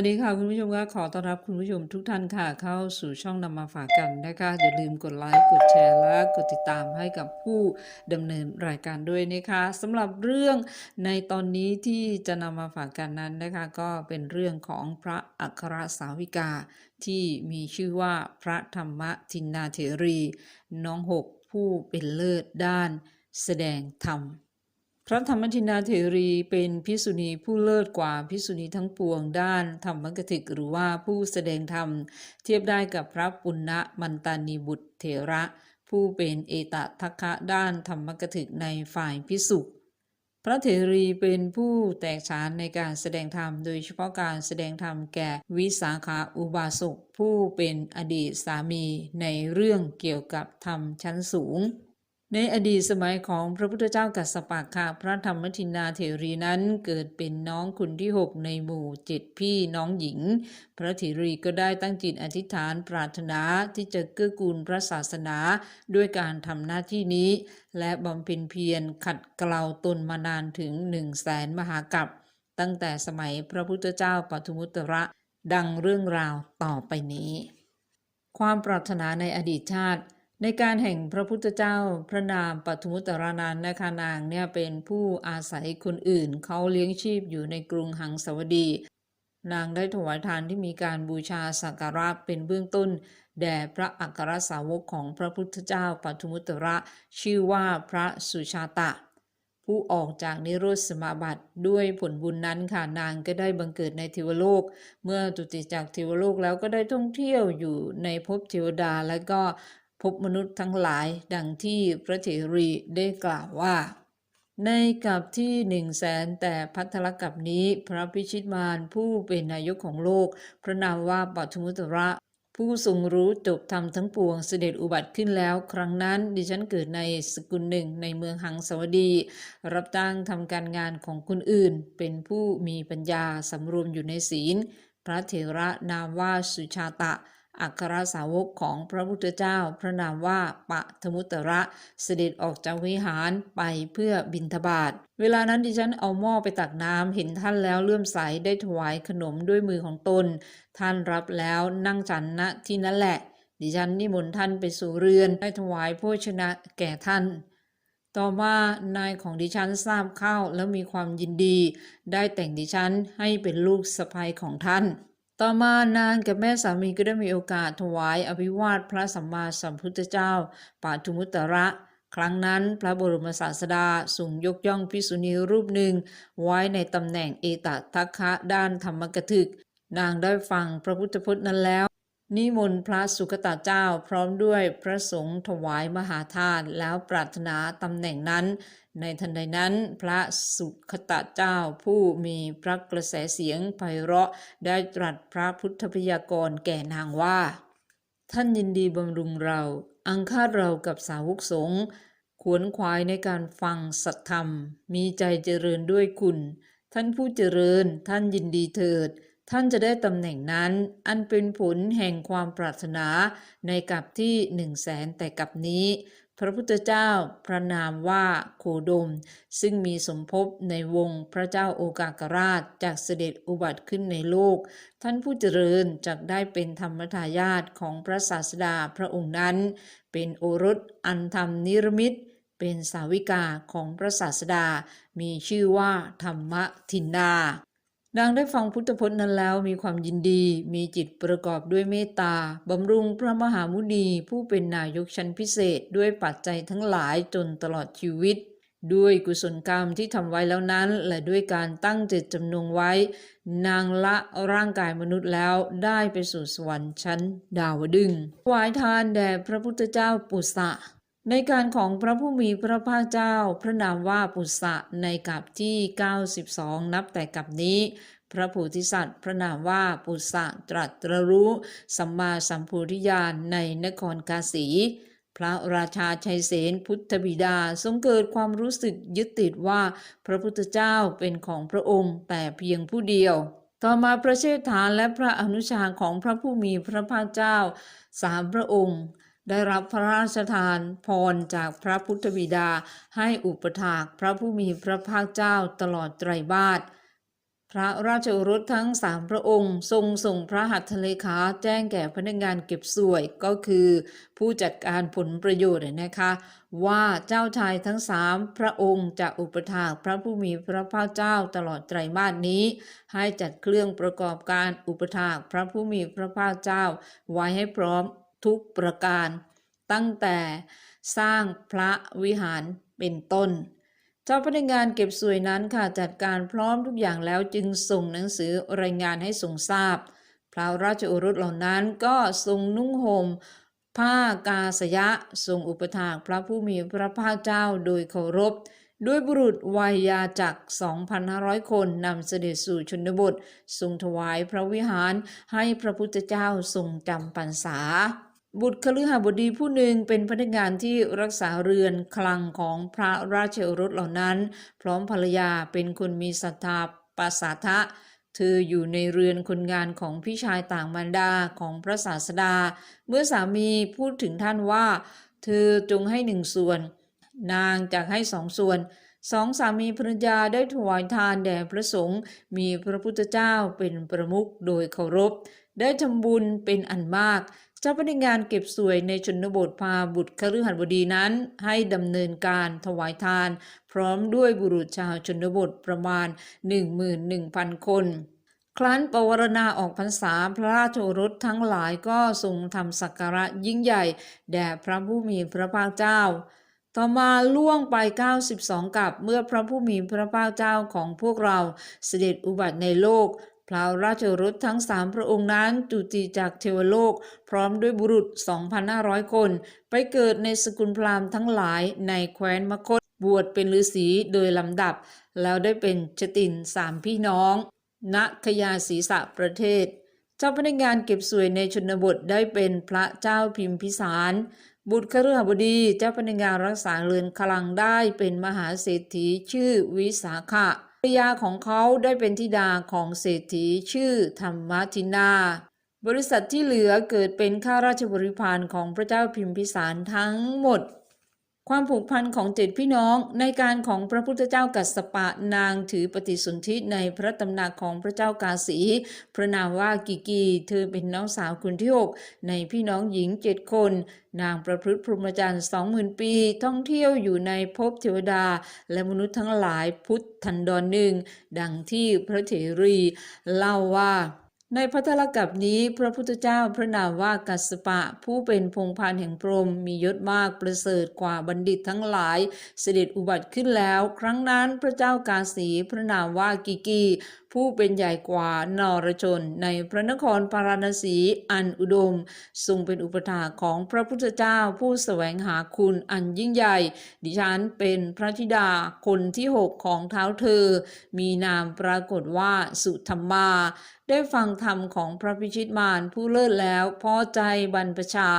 วัสดีค่ะคุณผู้ชมค่ะขอต้อนรับคุณผู้ชมทุกท่านค่ะเข้าสู่ช่องนำมาฝากกันนะคะอย่าลืมกดไลค์กดแชร์และกดติดตามให้กับผู้ดำเนินรายการด้วยนะคะสำหรับเรื่องในตอนนี้ที่จะนำมาฝากกันนั้นนะคะก็เป็นเรื่องของพระอัครสาวิกา ที่มีชื่อว่าพระธรรมทินนาเถรี น้องหกผู้เป็นเลิศด้าน แสดงธรรม พระธรรมทินาเถรีเป็นภิกษุณีผู้เลิศกว่าภิกษุณีทั้งปวงด้านธรรมกถึกหรือว่าผู้แสดงธรรม เทียบได้กับพระปุณณมันตานีบุตรเถระ ผู้เป็นเอตทัคคะด้านธรรมกถึกในฝ่ายพิสุพระเถรีเป็นผู้แตกฉานในการแสดงธรรม โดยเฉพาะการแสดงธรรมแก่วิสาขาอุบาสกผู้เป็นอดีตสามีในเรื่องเกี่ยวกับธรรมชั้นสูง ในอดีตสมัยของพระพุทธเจ้ากัสสปะค่ะพระธรรมทินนาเถรีนั้นเกิดเป็นน้องคุณที่หกในหมู่เจ็ดพี่น้องหญิง พระเถรีก็ได้ตั้งจิตอธิษฐานปรารถนาที่จะเกื้อกูลพระศาสนาด้วยการทำหน้าที่นี้ และบำเพ็ญเพียรขัดเกลาตนมานานถึงหนึ่งแสนมหากัปตั้งแต่สมัยพระพุทธเจ้าปทุมุตระ ดังเรื่องราวต่อไปนี้ ความปรารถนาในอดีตชาติ ในการแห่งพระพุทธเจ้าพระนามปทุมุตรานานนะคะนางเนี่ยเป็นผู้อาศัยคนอื่นเขาเลี้ยงชีพอยู่ในกรุงหังสวดี นางได้ถวายทานที่มีการบูชาสักการะเป็นเบื้องต้น แด่พระอัครสาวกของพระพุทธเจ้าปทุมุตระชื่อว่าพระสุชาตะ ผู้ออกจากนิโรธสมาบัติด้วยผลบุญนั้นค่ะนางก็ได้บังเกิดในเทวโลก เมื่อตุติจากเทวโลกแล้วก็ได้ท่องเที่ยวอยู่ในภพเทวดาและก็ ภพมนุษย์ทั้งหลายดังที่พระเถรีได้กล่าวว่า ในกับที่หนึ่งแสนแต่พัทธลกับนี้ พระพิชิตมารผู้เป็นนายกของโลก พระนามว่าปัทมุตระผู้ทรงรู้จบธรรมทั้งปวงเสด็จอุบัติขึ้นแล้ว ครั้งนั้นดิฉันเกิดในสกุลหนึ่งในเมืองหังสวดี รับตั้งทำการงานของคนอื่น เป็นผู้มีปัญญาสำรวมอยู่ในศีล พระเถระนามว่าสุชาตะ อัครสาวกของพระพุทธเจ้า พระนามว่าปะทมุตระเสด็จออกจากวิหารไปเพื่อบินทบาทเวลานั้นดิฉันเอาหม้อไปตักน้ำเห็นท่านแล้วเลื่อมใสได้ถวายขนมด้วยมือของตน ท่านรับแล้วนั่งฉันณที่นั่นแหละ ดิฉันนิมนต์ท่านไปสู่เรือนได้ถวายโภชนะแก่ท่านต่อมานายของดิฉันทราบเข้าแล้วมีความยินดี ได้แต่งดิฉันให้เป็นลูกสะใภ้ของท่าน ต่อมานางกับแม่สามีก็ได้มีโอกาสถวายอภิวาทพระสัมมาสัมพุทธเจ้าปาทุมุตระครั้งนั้นพระบรมศาสดาทรงยกย่องพิสุณีรูปหนึ่ง ไว้ในตำแหน่งเอตทัคคะด้านธรรมกถึก นางได้ฟังพระพุทธพจน์นั้นแล้ว นิมนต์พระสุคตาเจ้าพร้อมด้วยพระสงฆ์ถวายมหาทานแล้วปรารถนาตำแหน่งนั้น ในทันใดนั้น พระสุคตาเจ้าผู้มีพระกระแสเสียงไพเราะได้ตรัสพระพุทธพยากรแก่นางว่า ท่านยินดีบำรุงเรา อังคาเรากับสาวกสงฆ์ขวนขวายในการฟังสัตธรรม มีใจเจริญด้วยคุณ ท่านผู้เจริญท่านยินดีเถิด ท่านจะได้ตำแหน่งนั้น อันเป็นผลแห่งความปรารถนาในกับที่หนึ่งแสนแต่กับนี้ พระพุทธเจ้าพระนามว่าโคดม ซึ่งมีสมภพในวงพระเจ้าโอกากราชจากเสด็จอุบัติขึ้นในโลก ท่านผู้เจริญจักได้เป็นธรรมทายาทของพระศาสดาพระองค์นั้น เป็นโอรสอันธรรมนิรมิตเป็นสาวิกาของพระศาสดา มีชื่อว่าธรรมทินนา นางได้ฟังพุทธพจน์นั้นแล้วมีความยินดี มีจิตประกอบด้วยเมตตา บำรุงพระมหามุนีผู้เป็นนายกชั้นพิเศษด้วยปัจจัยทั้งหลายจนตลอดชีวิต ด้วยกุศลกรรมที่ทำไว้แล้วนั้น และด้วยการตั้งเจตจำนงไว้ นางละร่างกายมนุษย์แล้วได้ไปสู่สวรรค์ชั้นดาวดึงส์ถวายทานแด่พระพุทธเจ้าปุษะ ในการของพระผู้มีพระภาคเจ้า พระนามว่าปุษะในกับที่ 92 นับแต่กับนี้ พระโพธิสัตว์ พระนามว่าปุษะตรัสรู้สัมมาสัมโพธิญาณในนครกาสีพระราชาชัยเสนพุทธบิดาทรงเกิดความรู้สึกยึดติดว่าพระพุทธเจ้าเป็นของพระองค์แต่เพียงผู้เดียว ต่อมาพระเชษฐาและพระอนุชาของพระผู้มีพระภาคเจ้าสามพระองค์ ได้รับพระราชทานพรจากพระพุทธบิดาให้อุปถากพระผู้มีพระภาคเจ้าตลอดไตรมาสพระราชโอรสทั้งสามพระองค์ ทรงส่งพระหัตถเลขาแจ้งแก่พนักงานเก็บสวยก็คือ ผู้จัดการผลประโยชน์นะคะ ว่าเจ้าชายทั้งสามพระองค์จะอุปถากพระผู้มีพระภาคเจ้าตลอดไตรมาสนี้ ให้จัดเครื่องประกอบการอุปถากพระผู้มีพระภาคเจ้าไว้ให้พร้อม ทุกประการ ตั้งแต่สร้างพระวิหารเป็นต้น เจ้าพนักงานเก็บสวยนั้นค่ะจัดการพร้อมทุกอย่างแล้วจึงส่งหนังสือรายงานให้ทรงทราบ พระราชโอรสเหล่านั้นก็ทรงนุ่งห่มผ้ากาสยะทรงอุปถากพระผู้มีพระภาคเจ้าโดยเคารพ ด้วยบุรุษวัยาจักร2,500 คนนำเสด็จสู่ชนบททรงถวายพระวิหารให้พระพุทธเจ้าทรงจำพรรษา บุตรคฤหบดีผู้หนึ่งเป็นพนักงานที่รักษาเรือนคลังของพระราชโอรสเหล่านั้น พร้อมภรรยาเป็นคนมีศรัทธาปสาทะเธออยู่ในเรือนคนงานของพี่ชายต่างมารดาของพระศาสดา เมื่อสามีพูดถึงท่านว่า เธอจงให้หนึ่งส่วน นางจะให้สองส่วนสองสามีภรรยาได้ถวายทานแด่พระสงฆ์มีพระพุทธเจ้าเป็นประมุขโดยเคารพ ได้ทำบุญเป็นอันมาก เจ้าพนักงานเก็บสวยในชนบทพาบุตรคฤหัสบดีนั้น ให้ดำเนินการถวายทาน พร้อมด้วยบุรุษชาวชนบทประมาณ 11,000 คน ครั้นปวารณาออกพรรษาพระราชโอรสทั้งหลายก็ทรงทำสักการะยิ่งใหญ่แด่พระผู้มีพระภาคเจ้าต่อมาล่วงไป 92 กับเมื่อพระผู้มีพระภาคเจ้าของพวกเราเสด็จอุบัติในโลก พระราชโอรสทั้งสามพระองค์นั้นจุติจากเทวโลก พร้อมด้วยบุรุษ 2,500 คน ไปเกิดในสกุลพราหมณ์ทั้งหลายในแคว้นมคต บวชเป็นฤาษีโดยลำดับ แล้วได้เป็นชตินสามพี่น้องณคยาศีสะประเทศ เจ้าพนักงานเก็บสวยในชนบทได้เป็นพระเจ้าพิมพิสาร บุตรคฤหบดีเจ้าพนักงานรักษาเรือนคลังได้เป็นมหาเศรษฐีชื่อวิสาขะ ภรรยาของเขาได้เป็นธิดาของเศรษฐีชื่อธรรมทินา บริษัทที่เหลือเกิดเป็นข้าราชบริพารของพระเจ้าพิมพิสารทั้งหมด ความผูกพันของเจ็ดพี่น้องในการของพระพุทธเจ้ากัสปะนางถือปฏิสนธิในพระตำหนักของพระเจ้ากาสี พระนามว่ากิกี เธอเป็นน้องสาวคนที่หกในพี่น้องหญิงเจ็ดคน นางประพฤติพรหมจรรย์สองหมื่นปี ท่องเที่ยวอยู่ในภพเทวดา และมนุษย์ทั้งหลายพุทธันดรหนึ่ง ดังที่พระเถรีเล่าว่า ในพัทธกับนี้พระพุทธเจ้าพระนามว่ากัสปะ ผู้เป็นพงพานแห่งพรหมมียศมากประเสริฐกว่าบัณฑิตทั้งหลาย เสด็จอุบัติขึ้นแล้ว ครั้งนั้นพระเจ้ากาสีพระนามว่ากิกีผู้เป็นใหญ่กว่านรชน ในพระนครปาราณสีอันอุดม ทรงเป็นอุปถาของพระพุทธเจ้าผู้แสวงหาคุณอันยิ่งใหญ่ ดิฉันเป็นพระธิดาคนที่หกของเท้าเธอ มีนามปรากฏว่าสุธรรมาได้ฟังธรรมของพระพิชิตมารผู้เลิศแล้วพอใจบรรพชา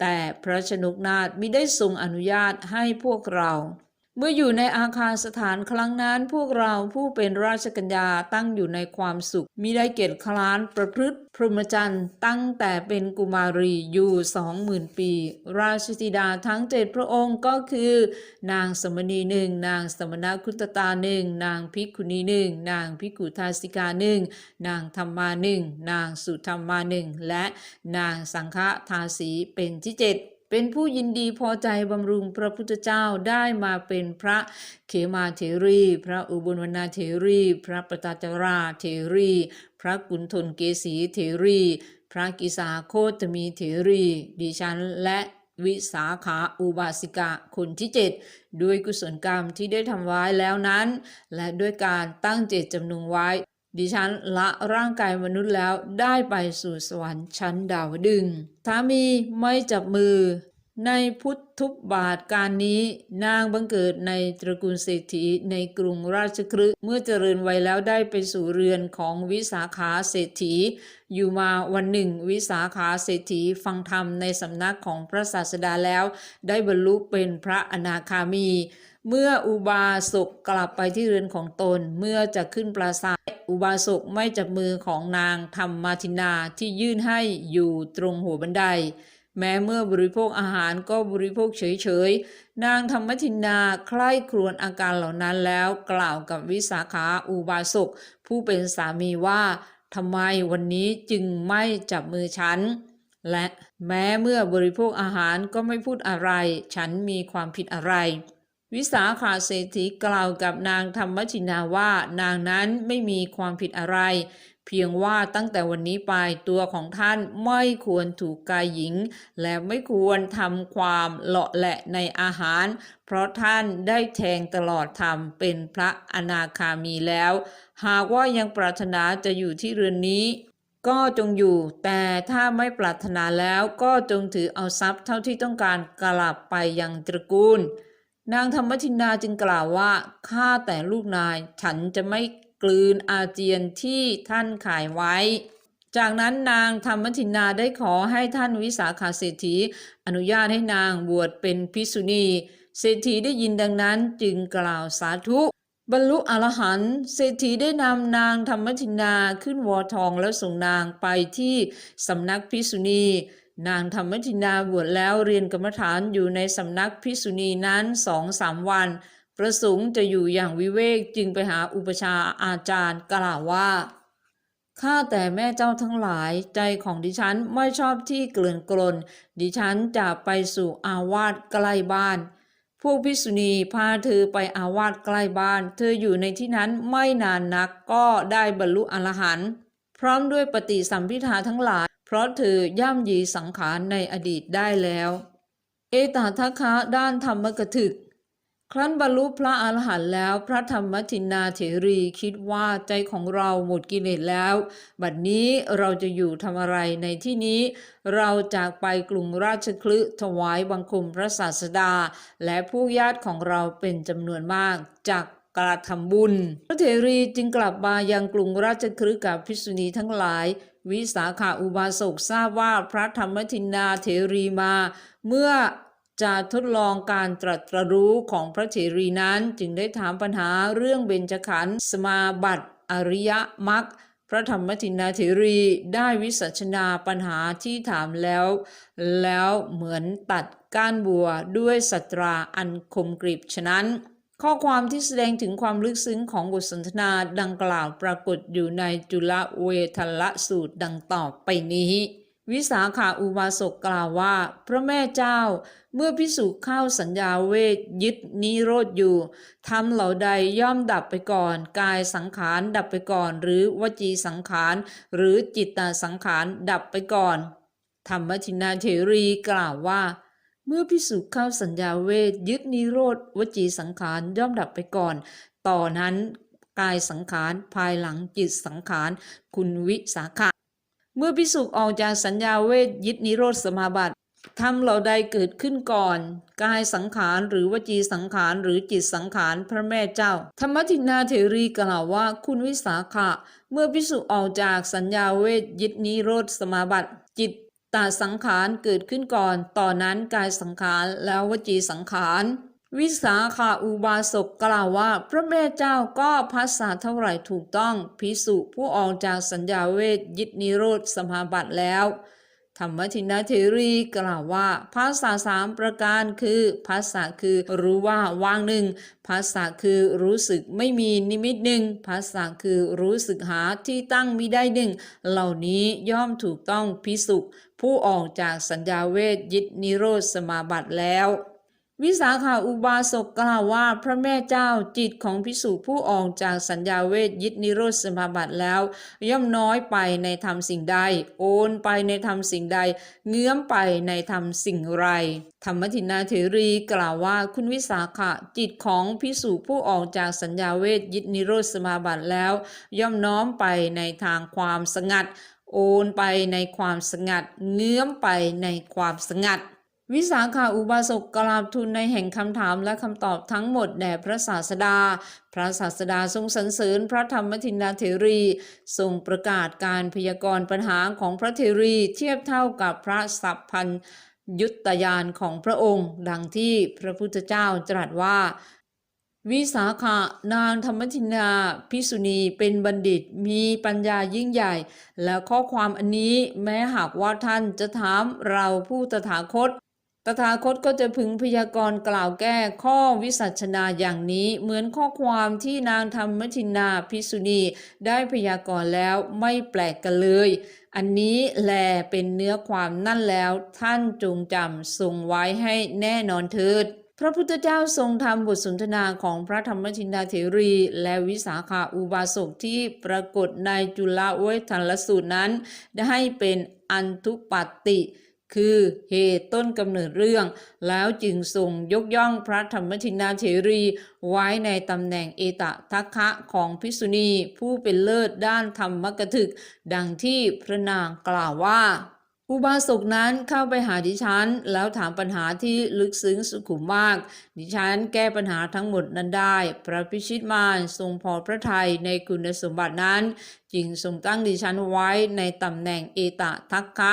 แต่พระชนกนาถมิได้ทรงอนุญาตให้พวกเรา เมื่ออยู่ในอาคารสถานครั้งนั้น พวกเราผู้เป็นราชกัญญาตั้งอยู่ในความสุขมิได้เกียรติคร้านประพฤติ พรหมจรรย์ตั้งแต่เป็นกุมารีอยู่สองหมื่นปี ราชธิดาทั้งเจ็ดพระองค์ก็คือ นางสมณีหนึ่งนางสมณคุตตาหนึ่งนางภิกขุณีหนึ่งนางภิกขุทาสิกาหนึ่งนางธรรมาหนึ่งนางสุธรรมาหนึ่งและนางสังฆทาสีเป็นที่เจ็ด เป็นผู้ยินดีพอใจบำรุงพระพุทธเจ้าได้มาเป็นพระเขมาเถรี พระอุบลวรรณเถรี พระปตาจาราเถรี พระกุณฑลเกษีเถรี พระกิสาโคตมีเถรี ดิฉันและวิสาขาอุบาสิกะคนที่เจ็ดด้วยกุศลกรรมที่ได้ทำไว้แล้วนั้น และด้วยการตั้งเจตจำนงไว้ ดิฉันละร่างกายมนุษย์แล้วได้ไปสู่สวรรค์ชั้นดาวดึงสามีไม่จับมือ ในพุทธุบาทการนี้นางบังเกิดในตระกูลเศรษฐีในกรุงราชคฤห์เมื่อเจริญวัยแล้วได้ไปสู่เรือนของวิสาขาเศรษฐี อยู่มาวันหนึ่ง วิสาขาเศรษฐีฟังธรรมในสำนักของพระศาสดาแล้ว ได้บรรลุเป็นพระอนาคามี เมื่ออุบาสกกลับไปที่เรือนของตน เมื่อจะขึ้นปราสาทอุบาสกไม่จับมือของนางธรรมาทินาที่ยื่นให้อยู่ตรงหัวบันได แม้เมื่อบริโภคอาหารก็บริโภคเฉยๆ นางธรรมทินนาใคร่ครวญอาการเหล่านั้นแล้วกล่าวกับวิสาขาอุบาสกผู้เป็นสามีว่าทำไมวันนี้จึงไม่จับมือฉัน และแม้เมื่อบริโภคอาหารก็ไม่พูดอะไร ฉันมีความผิดอะไร วิสาขาเศรษฐีกล่าวกับนางธรรมชินาว่านางนั้นไม่มีความผิดอะไร เพียงว่าตั้งแต่วันนี้ไปตัวของท่านไม่ควรถูกกายหญิง และไม่ควรทำความเลาะแหละในอาหาร เพราะท่านได้แทงตลอดธรรมเป็นพระอนาคามีแล้ว หากว่ายังปรารถนาจะอยู่ที่เรือนนี้ก็จงอยู่แต่ถ้าไม่ปรารถนาแล้วก็จงถือเอาทรัพย์เท่าที่ต้องการกลับไปยังตระกูล นางธรรมทินาจึงกล่าวว่าข้าแต่ลูกนายฉันจะไม่กลืนอาเจียนที่ท่านขายไว้ จากนั้นนางธรรมทินาได้ขอให้ท่านวิสาขาเศรษฐีอนุญาตให้นางบวชเป็นภิกษุณี เศรษฐีได้ยินดังนั้นจึงกล่าวสาธุบรรลุอรหันต์เศรษฐีได้นำนางธรรมทินนาขึ้นวอทองแล้วส่งนางไปที่สำนักภิกษุณี นางธรรมทินาบวชแล้วเรียนกรรมฐานอยู่ในสำนักภิกษุณีนั้นสองสามวัน ประสงค์จะอยู่อย่างวิเวกจึงไปหาอุปชาอาจารย์กล่าวว่าข้าแต่แม่เจ้าทั้งหลายใจของดิฉันไม่ชอบที่เกลื่อนกลน ดิฉันจะไปสู่อาวาสใกล้บ้าน พวกภิกษุณีพาเธอไปอาวาสใกล้บ้าน เธออยู่ในที่นั้นไม่นานนักก็ได้บรรลุอรหันต์พร้อมด้วยปฏิสัมพิทาทั้งหลาย เพราะเธอย่ำยีสังขารในอดีตได้แล้ว เอตทัคคะด้านธรรมกถึก ครั้นบรรลุพระอรหันต์แล้วพระธรรมทินนาเถรีคิดว่าใจของเราหมดกิเลสแล้ว บัดนี้เราจะอยู่ทำอะไรในที่นี้ เราจากไปกรุงราชคลึถวายบังคมพระศาสดา และผู้ญาติของเราเป็นจำนวนมากจากกระทำบุญ พระเถรีจึงกลับมายังกรุงราชคลึกับภิกษุณีทั้งหลาย วิสาขาอุบาสกทราบว่าพระธรรมทินาเถรีมา เมื่อจะทดลองการตรัสรู้ของพระเถรีนั้นจึงได้ถามปัญหาเรื่องเบญจขันธ์สมาบัติอริยมรรคพระธรรมทินาเถรีได้วิสัชนาปัญหาที่ถามแล้ว แล้วเหมือนตัดก้านบัวด้วยสตราอันคมกริบฉะนั้น ข้อความที่แสดงถึงความลึกซึ้งของบทสนทนาดังกล่าวปรากฏอยู่ในจุลเวทละสูตรดังต่อไปนี้ วิสาขาอุบาสกกล่าวว่า พระแม่เจ้า เมื่อพิสูจเข้าสัญญาเวทยึดนิโรธอยู่ทำเหล่าใดย่อมดับไปก่อน กายสังขารดับไปก่อน หรือวจีสังขาร หรือจิตตสังขารดับไปก่อน ธรรมทินาเถรีกล่าวว่า เมื่อพิสูจเข้าสัญญาเวทยึดนิโรธวจีสังขารย่อมดับไปก่อน ต่อนนั้นกายสังขารภายหลังจิตสังขารคุณวิสาขะเมื่อพิสุออกจากสัญญาเวทยึดนิโรธสมาบัติทำเหล่าใดเกิดขึ้นก่อน กายสังขารหรือวจีสังขารหรือจิตสังขารพระแม่เจ้า ธรรมทินนาเถรีกล่าวว่าคุณวิสาขะ เมื่อพิสุออกจากสัญญาเวทยึดนิโรธสมาบัติ จิต ตาสังขารเกิดขึ้นก่อน ต่อนนั้นกายสังขารแล้ววจีสังขาร วิสาขาอุบาสกกล่าวว่า พระแม่เจ้าก็ภาษาเท่าไหร่ถูกต้อง พิสุผู้ออกจากสัญญาเวทยิดนิโรธสมาบัติแล้ว ธรรมทินาเทรีกล่าวว่าภาษาสามประการคือภาษาคือรู้ว่าวางหนึ่งภาษาคือรู้สึกไม่มีนิมิตหนึ่งภาษาคือรู้สึกหาที่ตั้งมิได้หนึ่งเหล่านี้ย่อมถูกต้องพิสุผู้ออกจากสัญญาเวทยิดนิโรธสมาบัติแล้ว วิสาขาอุบาสกกล่าวว่าพระแม่เจ้าจิตของพิสุผู้ออกจากสัญญาเวทยึดนิโรธสมาบัติแล้ว ย่อมน้อยไปในธรรมสิ่งใด โอนไปในธรรมสิ่งใด เงื้อมไปในธรรมสิ่งไร ธรรมทินาเถรีกล่าวว่าคุณวิสาขะจิตของพิสุผู้ออกจากสัญญาเวทยึดนิโรธสมาบัติแล้ว ย่อมน้อมไปในทางความสงัด โอนไปในความสงัด เงื้อมไปในความสงัด วิสาขาอุบาสกกราบทูลในแห่งคำถามและคำตอบทั้งหมดแด่พระศาสดา พระศาสดาทรงสรรเสริญพระธรรมทินนาเถรี ทรงประกาศการพยากรณ์ปัญหาของพระเถรี เทียบเท่ากับพระสัพพัญยุตยานของพระองค์ ดังที่พระพุทธเจ้าตรัสว่าวิสาขานางธรรมทินาภิกษุณีเป็นบัณฑิตมีปัญญายิ่งใหญ่ และข้อความอันนี้แม้หากว่าท่านจะถามเราผู้ตถาคต ตถาคตก็จะพึงพยากรณ์กล่าวแก้ข้อวิสัชนาอย่างนี้ เหมือนข้อความที่นางธรรมทินาภิกษุณีได้พยากรณ์แล้วไม่แปลกกันเลย อันนี้แลเป็นเนื้อความนั่นแล้วท่านจงจำทรงไว้ให้แน่นอนเถิดพระพุทธเจ้าทรงทำบทสนทนาของพระธรรมชินดาเถรี และวิสาขาอุบาสกที่ปรากฏในจุลเวทันลสูตรนั้น ได้ให้เป็นอันทุปัตติ คือเหตุต้นกำเนิดเรื่อง แล้วจึงทรงยกย่องพระธรรมชินาเถรี ไว้ในตำแหน่งเอตทัคคะของพิษุณีผู้เป็นเลิศด้านธรรมกถึก ดังที่พระนางกล่าวว่า อุบาสกนั้นเข้าไปหาดิฉัน แล้วถามปัญหาที่ลึกซึ้งสุขุมมาก ดิฉันแก้ปัญหาทั้งหมดนั้นได้ พระพิชิตมารทรงพอพระทัยในคุณสมบัตินั้น จึงทรงตั้งดิฉันไว้ในตำแหน่งเอตทัคคะ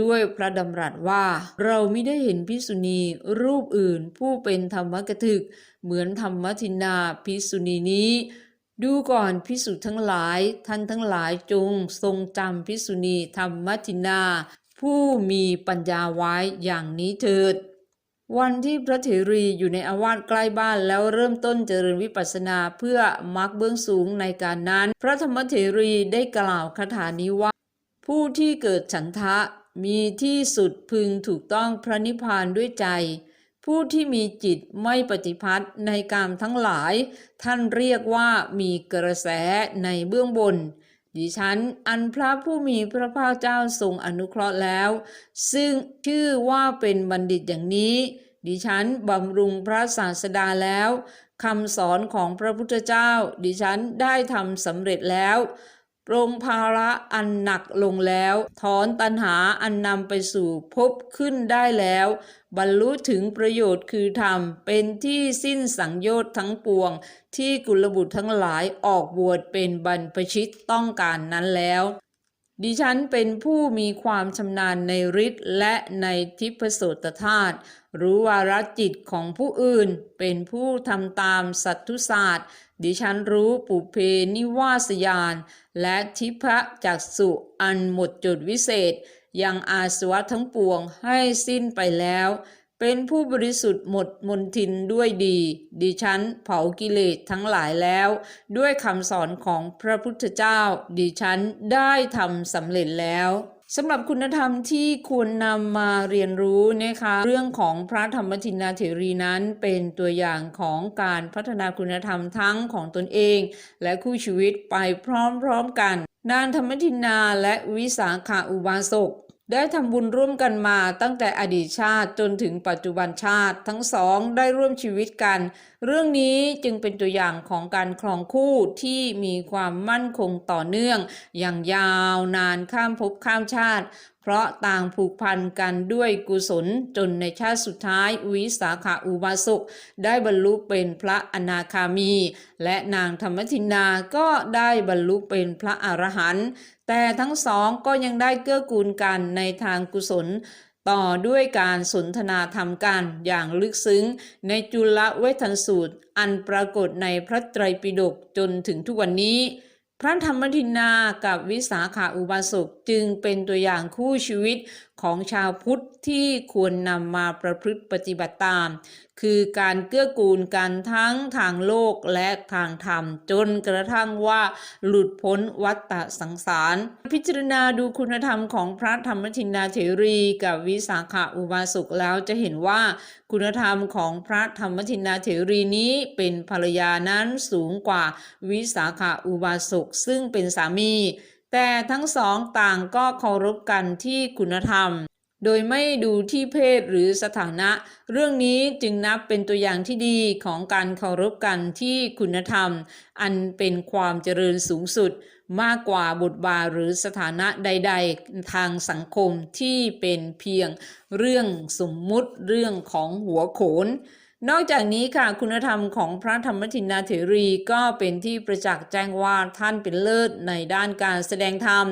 ด้วยพระดำรัสว่า เราไม่ได้เห็นพิกษุณีรูปอื่นผู้เป็นธรรมกถึก เหมือนธรรมทินาพิกษุณีนี้ดูก่อนพิสุทั้งหลาย ท่านทั้งหลายจงทรงจำพิกษุณีธรรมทินา ผู้มีปัญญาไว้อย่างนี้เถิด วันที่พระเถรีอยู่ในอาวาสใกล้บ้านแล้วเริ่มต้นเจริญวิปัสสนาเพื่อมรรคเบื้องสูงในการนั้น พระธรรมเถรีได้กล่าวคาถานี้ว่า ผู้ที่เกิดฉันทะมีที่สุดพึงถูกต้องพระนิพพานด้วยใจ ผู้ที่มีจิตไม่ปฏิพัทธ์ในกามทั้งหลาย ท่านเรียกว่ามีกระแสในเบื้องบน ดิฉันอันพระผู้มีพระภาคเจ้าทรงอนุเคราะห์แล้ว ซึ่งชื่อว่าเป็นบัณฑิตอย่างนี้ ดิฉันบำรุงพระศาสดาแล้วคำสอนของพระพุทธเจ้า ดิฉันได้ทำสำเร็จแล้ว ปรงภาระอันหนักลงแล้ว ถอนตัณหาอันนำไปสู่ภพขึ้นได้แล้ว บรรลุถึงประโยชน์คือธรรม เป็นที่สิ้นสังโยชน์ทั้งปวง ที่กุลบุตรทั้งหลายออกบวชเป็นบรรพชิตต้องการนั้นแล้วดิฉันเป็นผู้มีความชำนาญในฤทธิ์และในทิพโสตธาตุ รู้วาระจิตของผู้อื่น เป็นผู้ทำตามสัตทุศาสตร์ ดิฉันรู้ปุเพนิวาสยาน และทิพะจักสุอันหมดจุดวิเศษ ยังอาสวะทั้งปวงให้สิ้นไปแล้ว เป็นผู้บริสุทธิ์หมดมนทินด้วยดี ดิฉันเผากิเลสทั้งหลายแล้ว ด้วยคำสอนของพระพุทธเจ้า ดิฉันได้ทำสำเร็จแล้ว สำหรับคุณธรรมที่ควรนำมาเรียนรู้นะคะเรื่องของพระธรรมทินนาเถรีนั้นเป็นตัวอย่างของการพัฒนาคุณธรรมทั้งของตนเอง และคู่ชีวิตไปพร้อมๆกัน นางธรรมทินนาและวิสาขาอุบาสกได้ทำบุญร่วมกันมาตั้งแต่อดีตชาติจนถึงปัจจุบันชาติทั้งสองได้ร่วมชีวิตกันเรื่องนี้จึงเป็นตัวอย่างของการครองคู่ที่มีความมั่นคงต่อเนื่อง อย่างยาวนานข้ามภพข้ามชาติ เพราะต่างผูกพันกันด้วยกุศลจนในชาติสุดท้ายวิสาขาอุบาสกได้บรรลุเป็นพระอนาคามี และนางธรรมทินา ก็ได้บรรลุเป็นพระอรหันต์แต่ทั้งสองก็ยังได้เกื้อกูลกันในทางกุศล ต่อด้วยการสนทนาธรรมกันอย่างลึกซึ้ง ในจุลเวทันสูตร อันปรากฏในพระไตรปิฎกจนถึงทุกวันนี้ พระธรรมทินนากับวิสาขาอุบาสกจึงเป็นตัวอย่างคู่ชีวิต ของชาวพุทธที่ควรนำมาประพฤติปฏิบัติตาม คือการเกื้อกูลกันทั้งทางโลกและทางธรรม จนกระทั่งว่าหลุดพ้นวัฏฏะสังสาร พิจารณาดูคุณธรรมของพระธรรมทินนาเถรีกับวิสาขาอุบาสกแล้วจะเห็นว่าคุณธรรมของพระธรรมทินนาเถรีนี้เป็นภรรยานั้นสูงกว่าวิสาขาอุบาสกซึ่งเป็นสามี แต่ทั้งสองต่างก็เคารพกันที่คุณธรรม โดยไม่ดูที่เพศหรือสถานะ เรื่องนี้จึงนับเป็นตัวอย่างที่ดีของการเคารพกันที่คุณธรรม อันเป็นความเจริญสูงสุดมากกว่าบทบาทหรือสถานะใด ๆ ทางสังคมที่เป็นเพียงเรื่องสมมุติเรื่องของหัวโขน นอกจากนี้ค่ะคุณธรรมของพระธรรมทินนาเถรีก็เป็นที่ประจักษ์แจ้งว่าท่านเป็นเลิศในด้านการแสดงธรรม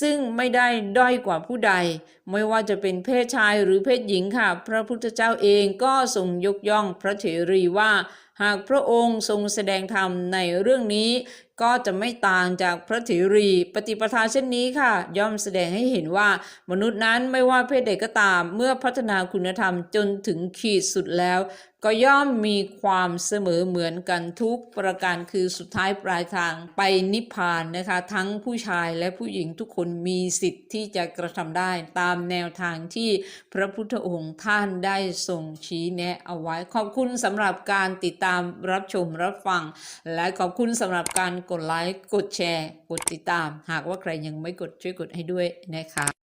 ซึ่งไม่ได้ด้อยกว่าผู้ใด ไม่ว่าจะเป็นเพศชายหรือเพศหญิงค่ะ พระพุทธเจ้าเองก็ทรงยกย่องพระเถรีว่า หากพระองค์ทรงแสดงธรรมในเรื่องนี้ ก็จะไม่ต่างจากพระเถรี ปฏิปทาเช่นนี้ค่ะ ย่อมแสดงให้เห็นว่า มนุษย์นั้นไม่ว่าเพศใดก็ตาม เมื่อพัฒนาคุณธรรมจนถึงขีดสุดแล้ว ก็ย่อมมีความเสมอเหมือนกันทุกประการคือสุดท้ายปลายทางไปนิพพานนะคะ ทั้งผู้ชายและผู้หญิงทุกคนมีสิทธิ์ที่จะกระทำได้ตามแนวทางที่พระพุทธองค์ท่านได้ทรงชี้แนะเอาไว้ ขอบคุณสำหรับการติดตามรับชมรับฟัง และขอบคุณสำหรับการกดไลค์ กดแชร์ กดติดตาม หากว่าใครยังไม่กดช่วยกดให้ด้วยนะคะ